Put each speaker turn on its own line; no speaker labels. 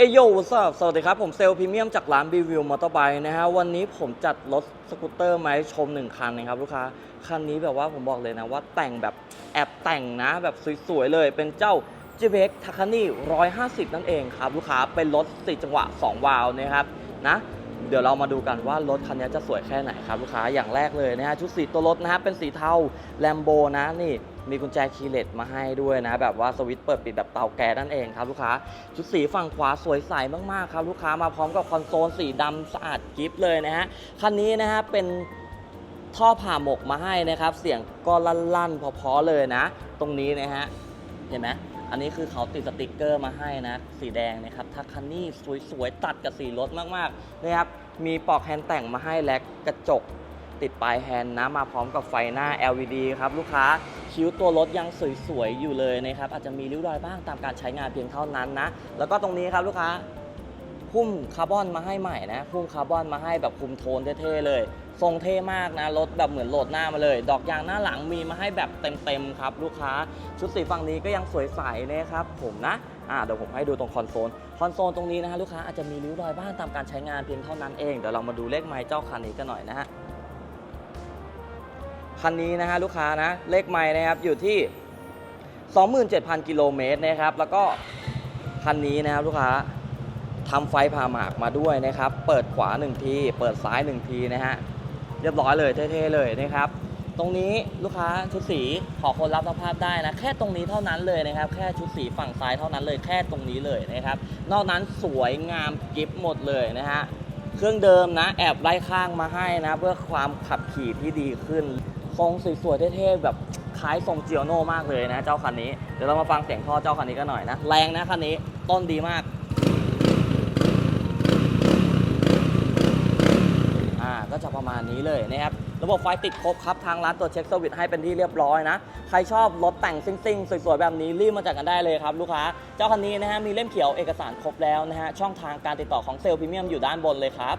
เอยโยสสวัสดีครับ ผมเซลพรีเมียมจากร้านบีวิวมอเตอร์ไบค์นะฮะ วันนี้ผมจัดรถสกูตเตอร์มาให้ชมหนึ่งคันนะครับ ลูกค้า คันนี้แบบว่าผมบอกเลยนะว่าแต่งแบบแอบแต่งนะ แบบสวย ๆ เลยเป็นเจ้า g v x t a k a n i 150 นั่นเองครับ ลูกค้าเป็นรถ 4 จังหวะ 2 วาล์วนะครับนะ เดี๋ยวเรามาดูกันว่ารถคันนี้จะสวยแค่ไหนครับลูกค้าอย่างแรกเลยนะฮะชุดสีตัวรถนะฮะเป็นสีเทาแลมโบนะนี่มีกุญแจคีย์เลสมาให้ด้วยนะ แบบว่าสวิตช์เปิดปิดแบบเตาแก๊สนั่นเองครับลูกค้าชุดสีฝั่งขวาสวยใสมากๆครับลูกค้ามาพร้อมกับคอนโซลสีดำสะอาดกิฟเลยนะฮะคันนี้นะฮะเป็นท่อผ่าหมกมาให้นะครับ เสียงก็ลั่นๆพอๆเลยนะ ตรงนี้นะฮะเห็นไหม อันนี้คือเขาติดสติกเกอร์มาให้นะ สีแดงนะครับทักคันนี่สวยๆ ตัดกับสีรถมากๆนะครับมีปลอกแฮนด์แต่งมาให้และกระจกติดปลายแฮนด์นะมาพร้อมกับไฟหน้า LED ครับลูกค้าคิ้วตัวรถยังสวยๆ อยู่เลยนะครับอาจจะมีริ้วรอยบ้างตามการใช้งานเพียงเท่านั้นนะ แล้วก็ตรงนี้ครับลูกค้า หุ้มคาร์บอนมาให้ใหม่นะหุ้มคาร์บอนมาให้แบบคุมโทนเท่ๆเลย ทรงเท่มากนะรถแบบเหมือนโหลดหน้ามาเลย ดอกยางหน้าหลังมีมาให้แบบเต็มๆครับ ลูกค้าชุดสีฝั่งนี้ก็ยังสวยใสนะครับผมนะอ่าเดี๋ยวผมให้ดูตรงคอนโซล คอนโซลตรงนี้นะฮะลูกค้าอาจจะมีริ้วรอยบ้างตามการใช้งานเพียงเท่านั้นเองเดี๋ยวเรามาดูเลขไมล์เจ้าคันนี้กันหน่อยนะฮะคันนี้นะฮะลูกค้านะเลขไมล์นะครับอยู่ที่ 27,000 กิโลเมตรนะครับ แล้วก็คันนี้นะครับลูกค้าทำไฟผ่าหมากมาด้วยนะครับ เปิดขวา 1 ที เปิดซ้าย 1 ทีนะฮะ เรียบร้อยเลยเท่ๆเลยนะครับ ตรงนี้ลูกค้าชุดสีขอคนรับสภาพได้นะ แค่ตรงนี้เท่านั้นเลยนะครับ แค่ชุดสีฝั่งซ้ายเท่านั้นเลยแค่ตรงนี้เลยนะครับ นอกนั้นสวยงามกิฟหมดเลยนะฮะเครื่องเดิมนะแอบไล่ข้างมาให้นะ เพื่อความขับขี่ที่ดีขึ้นทรงสวยๆเท่ๆแบบคล้ายทรงเจียโน่มากเลยนะเจ้าคันนี้ เดี๋ยวเรามาฟังเสียงท่อเจ้าคันนี้กันหน่อยนะ แรงนะคันนี้ต้นดีมาก อ่าก็จะประมาณ นี้เลยนะครับ ระบบไฟติดครบครับ ทางร้านตรวจเช็คเซอร์วิสให้เป็นที่เรียบร้อยนะ ใครชอบรถแต่งซิ่งๆ สวยๆ แบบนี้รีบมาจัดกันได้เลยครับลูกค้า เจ้าคันนี้นะฮะมีเล่มเขียวเอกสารครบแล้วนะฮะ ช่องทางการติดต่อของเซลล์พรีเมียมอยู่ด้านบนเลยครับ